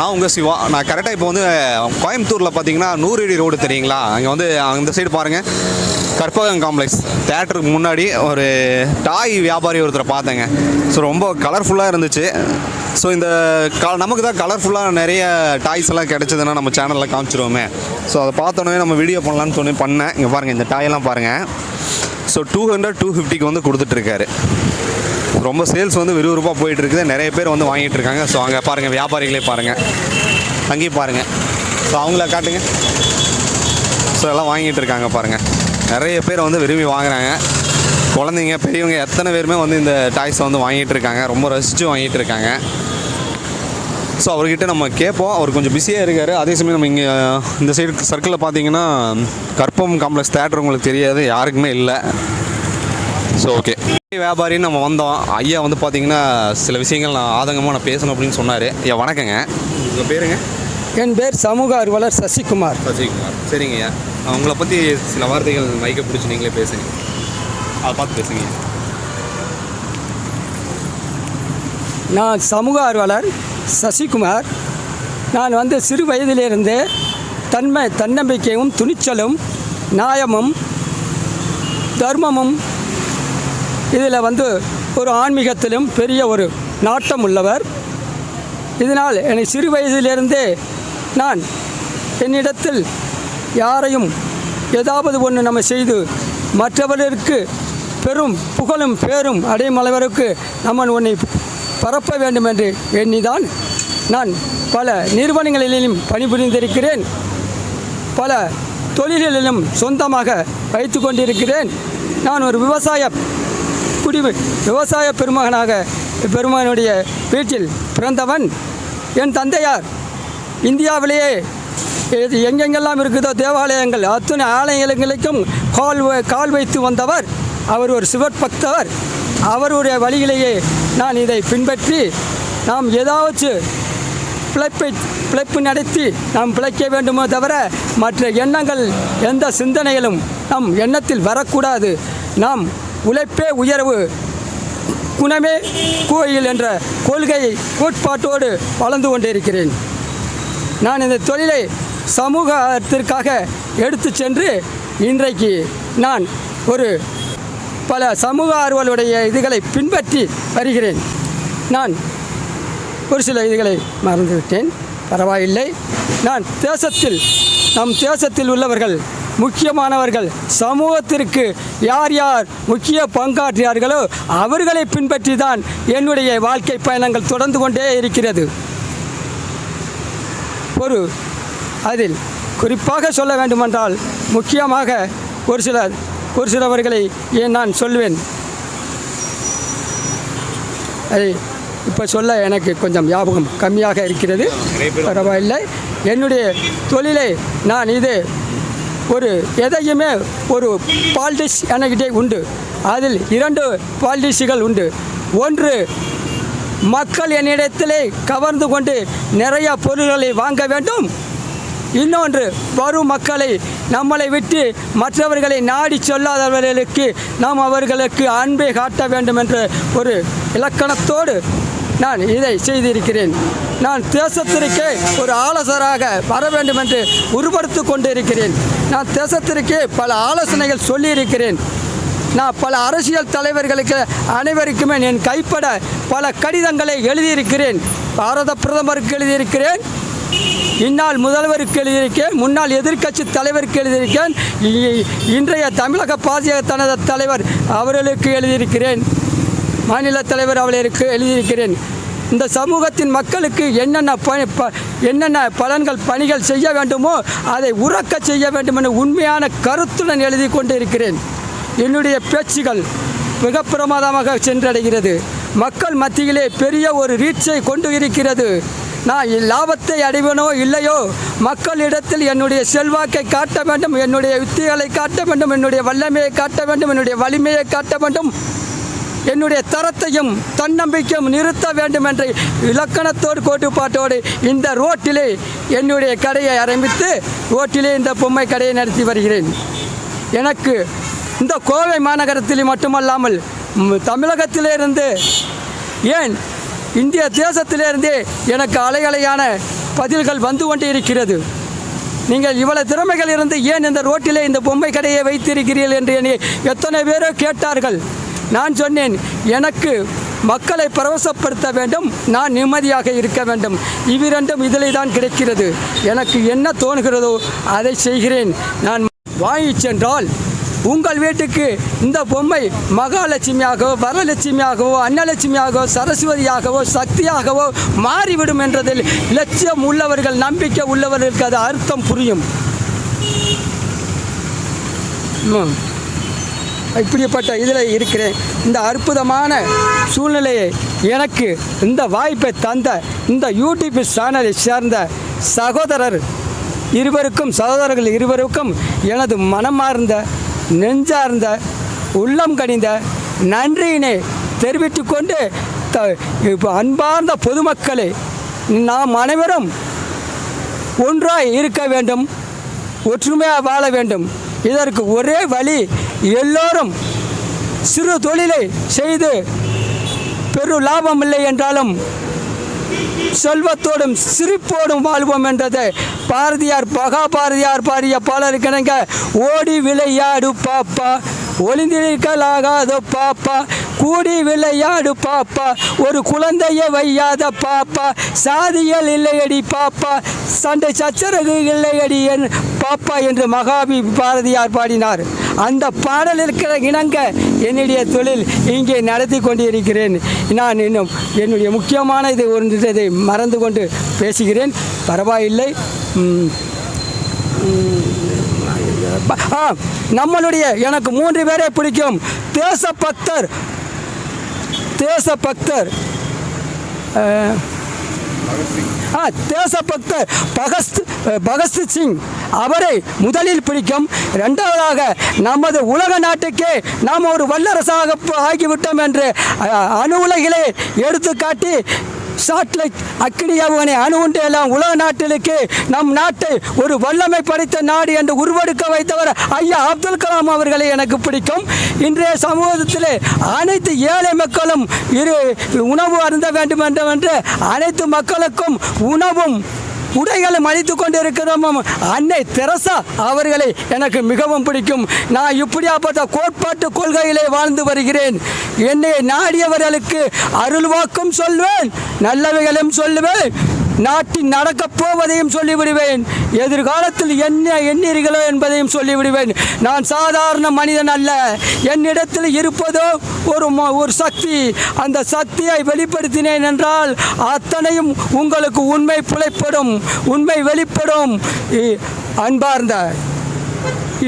நான் உங்கள் சிவா நான் கரெக்டாக இப்போ வந்து கோயம்புத்தூரில் பார்த்தீங்கன்னா நூறடி ரோடு தெரியுங்களா? அங்கே வந்து அந்த சைடு பாருங்கள் கற்பகம் காம்ப்ளெக்ஸ் தேட்டருக்கு முன்னாடி ஒரு டாய் வியாபாரி ஒருத்தரை பார்த்தேங்க. ஸோ ரொம்ப கலர்ஃபுல்லாக இருந்துச்சு. ஸோ இந்த க நமக்கு தான் கலர்ஃபுல்லாக நிறைய டாய்ஸ் எல்லாம் கிடச்சதுன்னா நம்ம சேனலில் காமிச்சிருவோமே. ஸோ அதை பார்த்தோன்னே நம்ம வீடியோ பண்ணலான்னு சொல்லி பண்ணேன். இங்கே பாருங்கள் இந்த டாயெல்லாம் பாருங்கள் ஸோ டூ ஹண்ட்ரட் டூ ஃபிஃப்டிக்கு வந்து கொடுத்துட்ருக்காரு. ரொம்ப சேல்ஸ் வந்து விறுவிறுப்பாக போயிட்டு இருக்குது நிறைய பேர் வந்து வாங்கிட்டு இருக்காங்க ஸோ அங்கே பாருங்கள் வியாபாரிகளே பாருங்கள் அங்கேயும் பாருங்கள் ஸோ அவங்கள காட்டுங்க. ஸோ எல்லாம் வாங்கிட்டு இருக்காங்க பாருங்கள் நிறைய பேர் வந்து விரும்பி வாங்குறாங்க. குழந்தைங்க பெரியவங்க எத்தனை பேருமே வந்து இந்த டாய்ஸை வந்து வாங்கிட்டு இருக்காங்க ரொம்ப ரசித்து வாங்கிட்டு இருக்காங்க ஸோ அவர்கிட்ட நம்ம கேட்போம். அவர் கொஞ்சம் பிஸியாக இருக்கார். அதே சமயம் நம்ம இங்கே இந்த சைடு சர்க்கிளில் பார்த்தீங்கன்னா கற்பம் காம்ப்ளெக்ஸ் தேட்டர் உங்களுக்கு தெரியாது. யாருக்குமே இல்லை. ஸோ ஓகே வியாபாரின்னு நம்ம வந்தோம். ஐயா வந்து பார்த்தீங்கன்னா சில விஷயங்கள் நான் ஆதங்கமாக நான் பேசணும் அப்படின்னு சொன்னார். ஐயா வணக்கங்க. உங்கள் பேருங்க? என் பேர் சமூக ஆர்வலர் சசிகுமார். சசிகுமார். சரிங்க ஐயா. உங்களை பற்றி சில வார்த்தைகள் மைக்க பிடிச்சி நீங்களே பேசுங்க. அதை பார்த்து பேசுங்க நான் சமூக ஆர்வலர். சசிகுமார் நான் வந்து சிறு வயதிலிருந்து தன்மை தன்னம்பிக்கையும் துணிச்சலும் நியாயமும் தர்மமும் இதில் வந்து ஒரு ஆன்மீகத்திலும் பெரிய ஒரு நாட்டம் உள்ளவர். இதனால் எனக்கு சிறு வயதிலிருந்தே நான் என்னிடத்தில் யாரையும் ஏதாவது ஒன்று நம்ம செய்து மற்றவர்களுக்கு பெரும் புகழும் பேரும் அடையும் அளவிற்கு நம்ம உன்னை பரப்ப வேண்டும் என்று எண்ணிதான் நான் பல நிறுவனங்களிலும் பணிபுரிந்திருக்கிறேன். பல தொழில்களிலும் சொந்தமாக வைத்து கொண்டிருக்கிறேன். நான் ஒரு விவசாய குடி விவசாய பெருமகனாக பெருமகனுடைய வீட்டில் பிறந்தவன். என் தந்தையார் இந்தியாவிலேயே எங்கெங்கெல்லாம் இருக்குதோ தேவாலயங்கள் அத்தனை ஆலயங்களுக்கும் கால் கால் வைத்து வந்தவர். அவர் ஒரு சிவபக்தவர் அவருடைய வழியிலேயே நான் இதை பின்பற்றி நாம் ஏதாவது பிழைப்பை பிழைப்பு நடத்தி நாம் பிழைக்க வேண்டுமோ தவிர மற்ற எண்ணங்கள் எந்த சிந்தனைகளும் நம் எண்ணத்தில் வரக்கூடாது. நாம் உழைப்பே உயர்வு. குணமே கோயில் என்ற கொள்கை கோட்பாட்டோடு வளர்ந்து கொண்டிருக்கிறேன். நான் இந்த தொழிலை சமூகத்திற்காக எடுத்து சென்று இன்றைக்கு நான் ஒரு பல சமூக ஆர்வலுடைய இதுகளை பின்பற்றி வருகிறேன். நான் ஒரு சில இதுகளை மறந்துவிட்டேன். பரவாயில்லை. நான் தேசத்தில் நம் தேசத்தில் உள்ளவர்கள் முக்கியமானவர்கள் சமூகத்திற்கு யார் யார் முக்கிய பங்காற்றியார்களோ அவர்களை பின்பற்றி தான் என்னுடைய வாழ்க்கை பயணங்கள் தொடர்ந்து கொண்டே இருக்கிறது. ஒரு அதில் குறிப்பாக சொல்ல வேண்டுமென்றால் முக்கியமாக ஒரு சில ஒரு சிலவர்களை ஏன் நான் சொல்வேன்? அதை இப்போ சொல்ல எனக்கு கொஞ்சம் ஞாபகம் கம்மியாக இருக்கிறது. பரவாயில்லை. என்னுடைய தொழிலை நான் இது ஒரு எதையுமே ஒரு பாலிடிக்ஸ் எனக்கிட்டே உண்டு. அதில் இரண்டு பாலிடிக்ஸுகள் உண்டு. ஒன்று மக்கள் என்னிடத்திலே கவர்ந்து கொண்டு நிறைய பொருள்களை வாங்க வேண்டும். இன்னொன்று வரும் மக்களை நம்மளை விட்டு மற்றவர்களை நாடி சொல்லாதவர்களுக்கு நாம் அவர்களுக்கு அன்பை காட்ட வேண்டும் என்ற ஒரு இலக்கணத்தோடு நான் இதை செய்திருக்கிறேன். நான் தேசத்திற்கே ஒரு ஆலோசராக வர வேண்டும் என்று உருவடுத்து கொண்டிருக்கிறேன். நான் தேசத்திற்கே பல ஆலோசனைகள் சொல்லியிருக்கிறேன். நான் பல அரசியல் தலைவர்களுக்கு அனைவருக்குமே என் கைப்பட பல கடிதங்களை எழுதியிருக்கிறேன். பாரத பிரதமருக்கு எழுதியிருக்கிறேன். இந்நாள் முதல்வருக்கு எழுதியிருக்கேன் முன்னாள் எதிர்க்கட்சி தலைவருக்கு எழுதியிருக்கேன் இன்றைய தமிழக பாஜக தனது தலைவர் அவர்களுக்கு எழுதியிருக்கிறேன் மாநில தலைவர் அவர்களுக்கு எழுதியிருக்கிறேன். இந்த சமூகத்தின் மக்களுக்கு என்னென்ன பணி ப என்னென்ன பலன்கள் பணிகள் செய்ய வேண்டுமோ அதை உறக்க செய்ய வேண்டும் என உண்மையான கருத்துடன் எழுதி கொண்டிருக்கிறேன். என்னுடைய பேச்சுகள் மிக பிரமாதமாக சென்றடைகிறது. மக்கள் மத்தியிலே பெரிய ஒரு ரீச்சை கொண்டு இருக்கிறது. நான் லாபத்தை அடைவனோ இல்லையோ மக்களிடத்தில் என்னுடைய செல்வாக்கை காட்ட வேண்டும் என்னுடைய யுத்திகளை காட்ட வேண்டும் என்னுடைய வல்லமையை காட்ட வேண்டும் என்னுடைய வலிமையை காட்ட வேண்டும். என்னுடைய தரத்தையும் தன்னம்பிக்கையும் நிறுத்த வேண்டும் என்ற இலக்கணத்தோடு கோட்டுப்பாட்டோடு இந்த ரோட்டிலே என்னுடைய கடையை ஆரம்பித்து ரோட்டிலே இந்த பொம்மை கடையை நடத்தி வருகிறேன். எனக்கு இந்த கோவை மாநகரத்தில் மட்டுமல்லாமல் ம், தமிழகத்திலிருந்து ஏன் இந்திய தேசத்திலிருந்தே எனக்கு அலைகலையான பதில்கள் வந்து கொண்டு இருக்கிறது. நீங்கள் இவ்வளவு திறமைகள் இருந்து ஏன் இந்த ரோட்டிலே இந்த பொம்மை கடையை வைத்திருக்கிறீர்கள் என்று என்னை எத்தனை பேரோ கேட்டார்கள். நான் சொன்னேன் எனக்கு மக்களை பரவசப்படுத்த வேண்டும் நான் நிம்மதியாக இருக்க வேண்டும். இவ்விரண்டும் இதிலே தான் கிடைக்கிறது. எனக்கு என்ன தோணுகிறதோ அதை செய்கிறேன். நான் வாங்கி சென்றால் உங்கள் வீட்டுக்கு இந்த பொம்மை மகாலட்சுமியாகவோ வரலட்சுமியாகவோ அன்னலட்சுமியாகவோ சரஸ்வதியாகவோ சக்தியாகவோ மாறிவிடும் என்றதில் லட்சியம் உள்ளவர்கள் நம்பிக்கை உள்ளவர்களுக்கு அது அர்த்தம் புரியும் ம். இப்படிப்பட்ட இதில் இருக்கிறேன் இந்த அற்புதமான சூழ்நிலையை எனக்கு இந்த வாய்ப்பை தந்த இந்த யூடியூப் சேனலை சேர்ந்த சகோதரர் இருவருக்கும் சகோதரர்கள் இருவருக்கும் எனது மனமார்ந்த நெஞ்சார்ந்த உள்ளம் கனிந்த நன்றியினை தெரிவித்துக்கொண்டு த இப்போ அன்பார்ந்த பொதுமக்களே நாம் அனைவரும் ஒன்றாய் இருக்க வேண்டும் ஒற்றுமையாக வாழ வேண்டும். இதற்கு ஒரே வழி எல்லோரும் சிறு தொழிலை செய்து பெரு லாபம் இல்லை என்றாலும் செல்வத்தோடும் சிரிப்போடும் வாழ்வோம் என்றது பாரதியார் பகா பாரதியார் பாடிய பாடலுக்கிணங்க ஓடி விளையாடு பாப்பா ஒளிந்திருக்கலாகாத பாப்பா கூடி விளையாடு பாப்பா ஒரு குழந்தையை வையாத பாப்பா சாதியல் இல்லையடி பாப்பா சண்டை சச்சரவு இல்லையடி என் பாப்பா என்று மகாவி பாரதியார் பாடினார். அந்த பாடல் இருக்கிற இணங்க என்னுடைய தொழில் இங்கே நடத்தி கொண்டிருக்கிறேன். நான் இன்னும் என்னுடைய முக்கியமான இது ஒன்றதை மறந்து கொண்டு பேசுகிறேன். பரவாயில்லை. ஆ நம்மளுடைய எனக்கு மூன்று பேரை பிடிக்கும். தேசபக்தர். தேசபக்தர். ஆ. தேசபக்தர். பகத் பகத் சிங். அவரை முதலில் பிடிக்கும். இரண்டாவதாக நமது உலக நாட்டுக்கே நாம் ஒரு வல்லரசாக ஆகிவிட்டோம் என்று அணு உலகிலே எடுத்துக்காட்டி சாட்டிலைட் அக்னி ஏவுகணை அணு உண்டு எல்லாம் உலக நாட்டிலுக்கு நம் நாட்டை ஒரு வல்லமை படைத்த நாடு என்று உருவெடுக்க வைத்தவர் ஐயா அப்துல் கலாம் அவர்களை எனக்கு பிடிக்கும். இன்றைய சமூகத்தில் அனைத்து ஏழை மக்களும் இரு உணவு அருந்த வேண்டும் என்று அனைத்து மக்களுக்கும் உணவும் உடைகளை அளித்து கொண்டிருக்கிறோம். அன்னை தெரசா அவர்களை எனக்கு மிகவும் பிடிக்கும். நான் இப்படியாப்பட்ட கோட்பாட்டு கொள்கையிலே வாழ்ந்து வருகிறேன். என்னை நாடியவர்களுக்கு அருள்வாக்கும் சொல்வேன் நல்லவைகளும் சொல்லுவேன் நாட்டில் நடக்கப் போவதையும் சொல்லிவிடுவேன். எதிர்காலத்தில் என்ன எண்ணீர்களோ என்பதையும் சொல்லிவிடுவேன். நான் சாதாரண மனிதன் அல்ல. என்னிடத்தில் இருப்பதோ ஒரு ஒரு சக்தி. அந்த சக்தியை வெளிப்படுத்தினேன் என்றால் அத்தனையும் உங்களுக்கு உண்மை புலைப்படும் உண்மை வெளிப்படும். இ- அன்பார்ந்த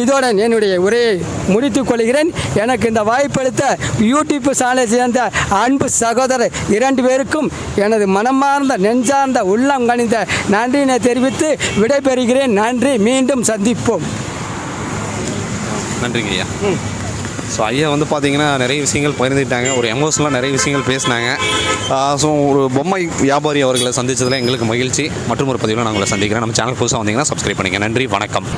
இதோடன் என்னுடைய உரையை முடித்துக் கொள்கிறேன். எனக்கு இந்த வாய்ப்பளித்த யூடியூப் சேனலை சேர்ந்த அன்பு சகோதரர் இரண்டு பேருக்கும் எனது மனமார்ந்த நெஞ்சார்ந்த உள்ளம் கணிந்த நன்றியினை தெரிவித்து விடைபெறுகிறேன். நன்றி. மீண்டும் சந்திப்போம். நன்றிங்க ஐயா. ஸோ ஐயா வந்து பார்த்தீங்கன்னா நிறைய விஷயங்கள் பகிர்ந்துக்கிட்டாங்க. ஒரு எமோஷனலாக நிறைய விஷயங்கள் பேசினாங்க. ஸோ ஒரு பொம்மை வியாபாரி அவர்களை சந்தித்ததில் எங்களுக்கு மகிழ்ச்சி. மற்றும் ஒரு பதிவில் நான் உங்களை சந்திக்கிறேன். நம்ம சேனல் புதுசாக வந்தீங்கன்னா சப்ஸ்கிரைப் பண்ணிங்க. நன்றி. வணக்கம்.